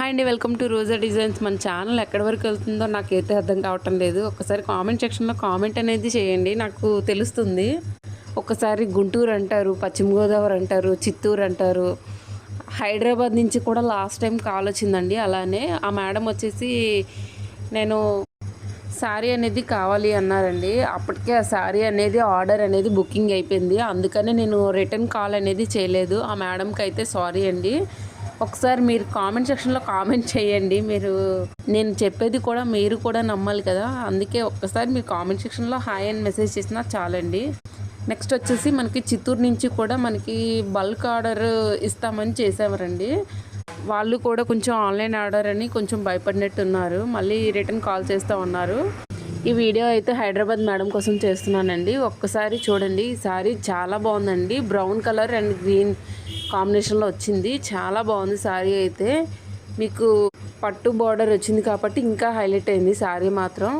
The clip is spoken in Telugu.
హాయ్ అండి వెల్కమ్ టు రోజా డిజైన్స్. మన ఛానల్ ఎక్కడి వరకు వెళ్తుందో నాకైతే అర్థం కావటం లేదు. ఒకసారి కామెంట్ సెక్షన్లో కామెంట్ అనేది చేయండి నాకు తెలుస్తుంది. ఒకసారి గుంటూరు అంటారు పశ్చిమ గోదావరి అంటారు చిత్తూరు అంటారు. హైదరాబాద్ నుంచి కూడా లాస్ట్ టైం కాల్ వచ్చిందండి అలానే ఆ మేడం వచ్చేసి నేను శారీ అనేది కావాలి అన్నారండి. అప్పటికే ఆ శారీ అనేది ఆర్డర్ అనేది బుకింగ్ అయిపోయింది. అందుకనే నేను రిటర్న్ కాల్ అనేది చేయలేదు. ఆ మేడంకి అయితే సారీ అండి. ఒకసారి మీరు కామెంట్ సెక్షన్లో కామెంట్ చేయండి. మీరు నేను చెప్పేది కూడా మీరు కూడా నమ్మాలి కదా. అందుకే ఒక్కసారి మీరు కామెంట్ సెక్షన్లో హాయ్ అని మెసేజ్ చేసినా చాలండి. నెక్స్ట్ వచ్చేసి మనకి చిత్తూరు నుంచి కూడా మనకి బల్క్ ఆర్డర్ ఇస్తామని చేసామరండి వాళ్ళు కూడా కొంచెం ఆన్లైన్ ఆర్డర్ అని కొంచెం భయపడినట్టు ఉన్నారు మళ్ళీ రిటర్న్ కాల్ చేస్తూ ఉన్నారు. ఈ వీడియో అయితే హైదరాబాద్ మేడం కోసం చేస్తున్నానండి. ఒక్కసారి చూడండి. ఈ సారీ చాలా బాగుందండి. Brown colour and green. కాంబినేషన్లో వచ్చింది. చాలా బాగుంది శారీ అయితే. మీకు పట్టు బార్డర్ వచ్చింది కాబట్టి ఇంకా హైలైట్ అయింది శారీ మాత్రం.